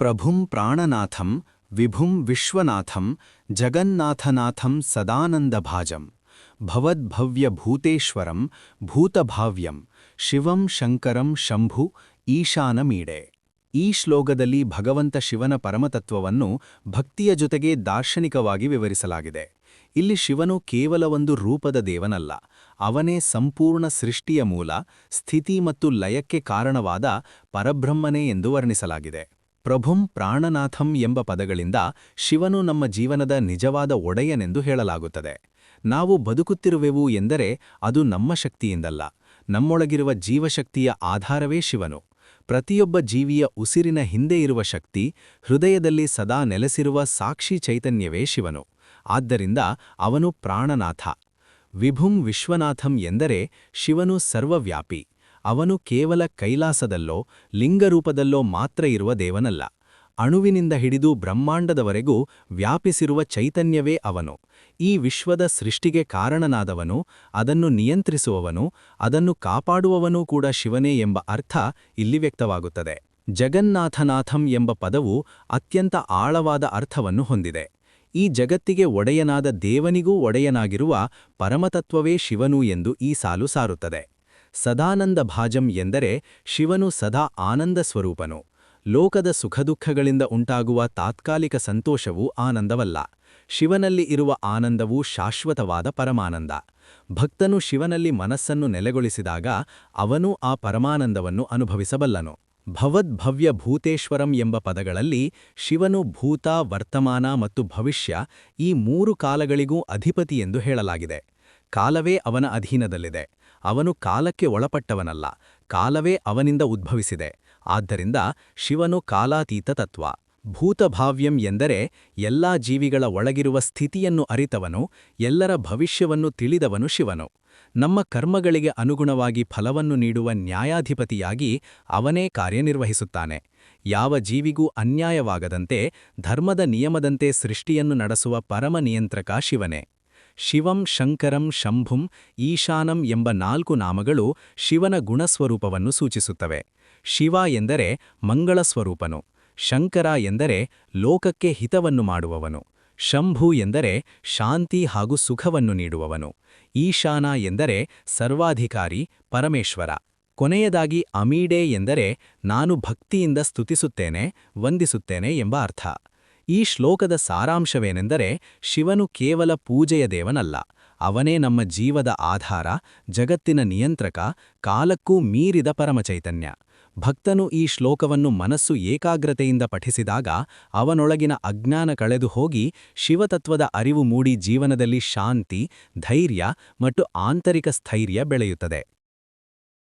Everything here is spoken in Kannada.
ಪ್ರಭುಂ ಪ್ರಾಣನಾಥಂ, ವಿಭುಂ ವಿಶ್ವನಾಥಂ, ಜಗನ್ನಾಥನಾಥಂ ಸದಾನಂದಭಾಜಂ, ಭವದ್ಭವ್ಯಭೂತೇಶ್ವರಂ, ಭೂತಭಾವ್ಯಂ, ಶಿವಂ ಶಂಕರಂ ಶಂಭು, ಈಶಾನಮೀಡೆ. ಈ ಶ್ಲೋಕದಲ್ಲಿ ಭಗವಂತ ಶಿವನ ಪರಮತತ್ವವನ್ನು ಭಕ್ತಿಯ ಜೊತೆಗೆ ದಾರ್ಶನಿಕವಾಗಿ ವಿವರಿಸಲಾಗಿದೆ. ಇಲ್ಲಿ ಶಿವನು ಕೇವಲ ಒಂದು ರೂಪದ ದೇವನಲ್ಲ, ಅವನೇ ಸಂಪೂರ್ಣ ಸೃಷ್ಟಿಯ ಮೂಲ, ಸ್ಥಿತಿ ಮತ್ತು ಲಯಕ್ಕೆ ಕಾರಣವಾದ ಪರಬ್ರಹ್ಮನೇ ಎಂದು ವರ್ಣಿಸಲಾಗಿದೆ. ಪ್ರಭುಂ ಪ್ರಾಣನಾಥಂ ಎಂಬ ಪದಗಳಿಂದ ಶಿವನು ನಮ್ಮ ಜೀವನದ ನಿಜವಾದ ಒಡೆಯನೆಂದು ಹೇಳಲಾಗುತ್ತದೆ. ನಾವು ಬದುಕುತ್ತಿರುವೆವು ಎಂದರೆ ಅದು ನಮ್ಮ ಶಕ್ತಿಯಿಂದಲ್ಲ. ನಮ್ಮೊಳಗಿರುವ ಜೀವಶಕ್ತಿಯ ಆಧಾರವೇ ಶಿವನು. ಪ್ರತಿಯೊಬ್ಬ ಜೀವಿಯ ಉಸಿರಿನ ಹಿಂದೆ ಇರುವ ಶಕ್ತಿ, ಹೃದಯದಲ್ಲಿ ಸದಾ ನೆಲೆಸಿರುವ ಸಾಕ್ಷಿ ಚೈತನ್ಯವೇ ಶಿವನು. ಆದ್ದರಿಂದ ಅವನು ಪ್ರಾಣನಾಥ. ವಿಭುಂ ವಿಶ್ವನಾಥಂ ಎಂದರೆ ಶಿವನು ಸರ್ವವ್ಯಾಪಿ. ಅವನು ಕೇವಲ ಕೈಲಾಸದಲ್ಲೋ ಲಿಂಗರೂಪದಲ್ಲೋ ಮಾತ್ರ ಇರುವ ದೇವನಲ್ಲ. ಅಣುವಿನಿಂದ ಹಿಡಿದು ಬ್ರಹ್ಮಾಂಡದವರೆಗೂ ವ್ಯಾಪಿಸಿರುವ ಚೈತನ್ಯವೇ ಅವನು. ಈ ವಿಶ್ವದ ಸೃಷ್ಟಿಗೆ ಕಾರಣನಾದವನು, ಅದನ್ನು ನಿಯಂತ್ರಿಸುವವನು, ಅದನ್ನು ಕಾಪಾಡುವವನೂ ಕೂಡ ಶಿವನೇ ಎಂಬ ಅರ್ಥ ಇಲ್ಲಿ ವ್ಯಕ್ತವಾಗುತ್ತದೆ. ಜಗನ್ನಾಥನಾಥಂ ಎಂಬ ಪದವು ಅತ್ಯಂತ ಆಳವಾದ ಅರ್ಥವನ್ನು ಹೊಂದಿದೆ. ಈ ಜಗತ್ತಿಗೆ ಒಡೆಯನಾದ ದೇವನಿಗೂ ಒಡೆಯನಾಗಿರುವ ಪರಮತತ್ವವೇ ಶಿವನು ಎಂದು ಈ ಸಾಲು ಸಾರುತ್ತದೆ. ಸದಾನಂದ ಭಾಜಂ ಎಂದರೆ ಶಿವನು ಸದಾ ಆನಂದ ಸ್ವರೂಪನು. ಲೋಕದ ಸುಖದುಃಖಗಳಿಂದ ಉಂಟಾಗುವ ತಾತ್ಕಾಲಿಕ ಸಂತೋಷವು ಆನಂದವಲ್ಲ. ಶಿವನಲ್ಲಿ ಇರುವ ಆನಂದವು ಶಾಶ್ವತವಾದ ಪರಮಾನಂದ. ಭಕ್ತನು ಶಿವನಲ್ಲಿ ಮನಸ್ಸನ್ನು ನೆಲೆಗೊಳಿಸಿದಾಗ ಅವನೂ ಆ ಪರಮಾನಂದವನ್ನು ಅನುಭವಿಸಬಲ್ಲನು. ಭವದ್ಭವ್ಯ ಭೂತೇಶ್ವರಂ ಎಂಬ ಪದಗಳಲ್ಲಿ ಶಿವನು ಭೂತ, ವರ್ತಮಾನ ಮತ್ತು ಭವಿಷ್ಯ ಈ ಮೂರು ಕಾಲಗಳಿಗೂ ಅಧಿಪತಿ ಎಂದು ಹೇಳಲಾಗಿದೆ. ಕಾಲವೇ ಅವನ ಅಧೀನದಲ್ಲಿದೆ. ಅವನು ಕಾಲಕ್ಕೆ ಒಳಪಟ್ಟವನಲ್ಲ, ಕಾಲವೇ ಅವನಿಂದ ಉದ್ಭವಿಸಿದೆ. ಆದ್ದರಿಂದ ಶಿವನು ಕಾಲಾತೀತ ತತ್ವ. ಭೂತಭಾವ್ಯಂ ಎಂದರೆ ಎಲ್ಲಾ ಜೀವಿಗಳ ಒಳಗಿರುವ ಸ್ಥಿತಿಯನ್ನು ಅರಿತವನು, ಎಲ್ಲರ ಭವಿಷ್ಯವನ್ನು ತಿಳಿದವನು ಶಿವನು. ನಮ್ಮ ಕರ್ಮಗಳಿಗೆ ಅನುಗುಣವಾಗಿ ಫಲವನ್ನು ನೀಡುವ ನ್ಯಾಯಾಧಿಪತಿಯಾಗಿ ಅವನೇ ಕಾರ್ಯನಿರ್ವಹಿಸುತ್ತಾನೆ. ಯಾವ ಜೀವಿಗೂ ಅನ್ಯಾಯವಾಗದಂತೆ, ಧರ್ಮದ ನಿಯಮದಂತೆ ಸೃಷ್ಟಿಯನ್ನು ನಡೆಸುವ ಪರಮ ನಿಯಂತ್ರಕ ಶಿವನೇ. ಶಿವಂ ಶಂಕರಂ ಶಂಭುಂ ಈಶಾನಂ ಎಂಬ ನಾಲ್ಕು ನಾಮಗಳು ಶಿವನ ಗುಣಸ್ವರೂಪವನ್ನು ಸೂಚಿಸುತ್ತವೆ. ಶಿವ ಎಂದರೆ ಮಂಗಳ ಸ್ವರೂಪನು ಶಂಕರ ಎಂದರೆ ಲೋಕಕ್ಕೆ ಹಿತವನ್ನು ಮಾಡುವವನು, ಶಂಭು ಎಂದರೆ ಶಾಂತಿ ಹಾಗೂ ಸುಖವನ್ನು ನೀಡುವವನು, ಈಶಾನ ಎಂದರೆ ಸರ್ವಾಧಿಕಾರಿ, ಪರಮೇಶ್ವರ. ಕೊನೆಯದಾಗಿ ಅಮೀಡೆ ಎಂದರೆ ನಾನು ಭಕ್ತಿಯಿಂದ ಸ್ತುತಿಸುತ್ತೇನೆ, ವಂದಿಸುತ್ತೇನೆ ಎಂಬ ಅರ್ಥ. ಈ ಶ್ಲೋಕದ ಸಾರಾಂಶವೇನೆಂದರೆ ಶಿವನು ಕೇವಲ ಪೂಜೆಯ ದೇವನಲ್ಲ, ಅವನೇ ನಮ್ಮ ಜೀವದ ಆಧಾರ, ಜಗತ್ತಿನ ನಿಯಂತ್ರಕ, ಕಾಲಕ್ಕೂ ಮೀರಿದ ಪರಮಚೈತನ್ಯ. ಭಕ್ತನು ಈ ಶ್ಲೋಕವನ್ನು ಮನಸ್ಸು ಏಕಾಗ್ರತೆಯಿಂದ ಪಠಿಸಿದಾಗ ಅವನೊಳಗಿನ ಅಜ್ಞಾನ ಕಳೆದು ಹೋಗಿ ಶಿವತತ್ವದ ಅರಿವು ಮೂಡಿ ಜೀವನದಲ್ಲಿ ಶಾಂತಿ, ಧೈರ್ಯ ಮತ್ತು ಆಂತರಿಕ ಸ್ಥೈರ್ಯ ಬೆಳೆಯುತ್ತದೆ.